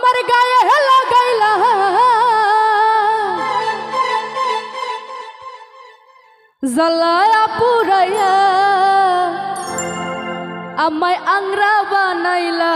আমার গায়ে হেলা গাইলা। জ্বালায়া পুরাইয়া আমায় আংরা বানাইলা।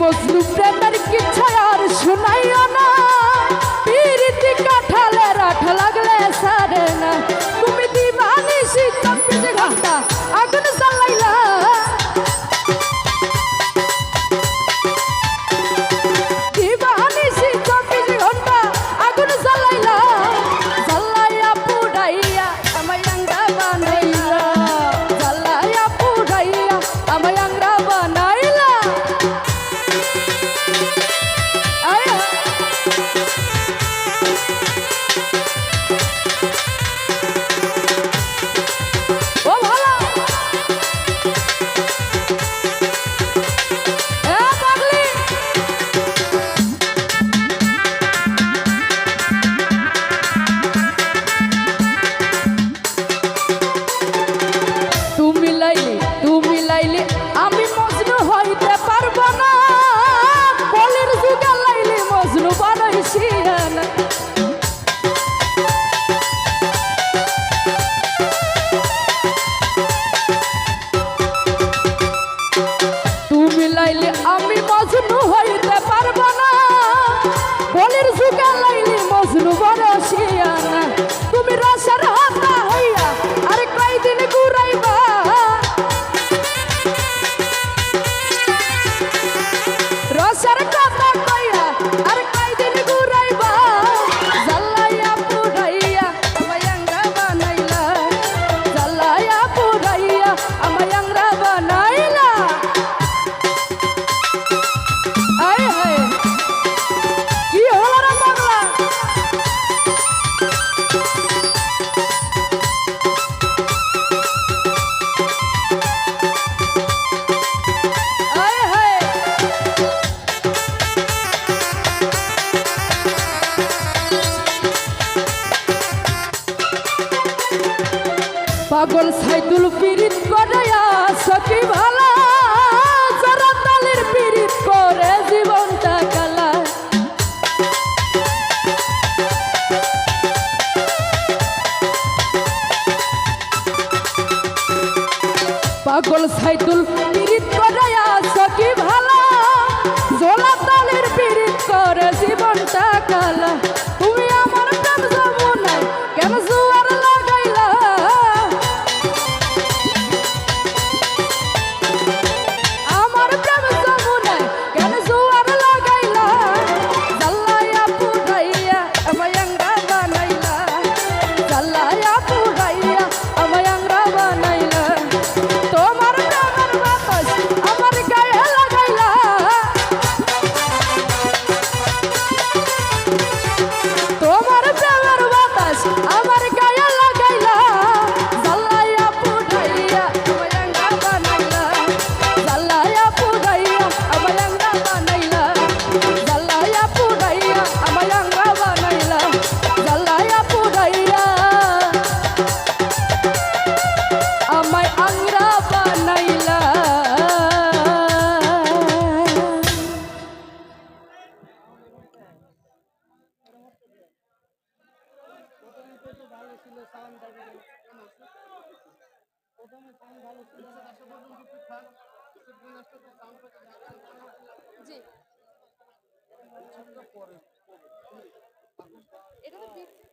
মজলুম প্রেমের কি ছায়ার শুনাইও না। পাগল সাইদুল পিরিত করে সকি ভালো ছিল সাউন্ড প্রথমে সাউন্ড ভালো ছিল জি। এটা তো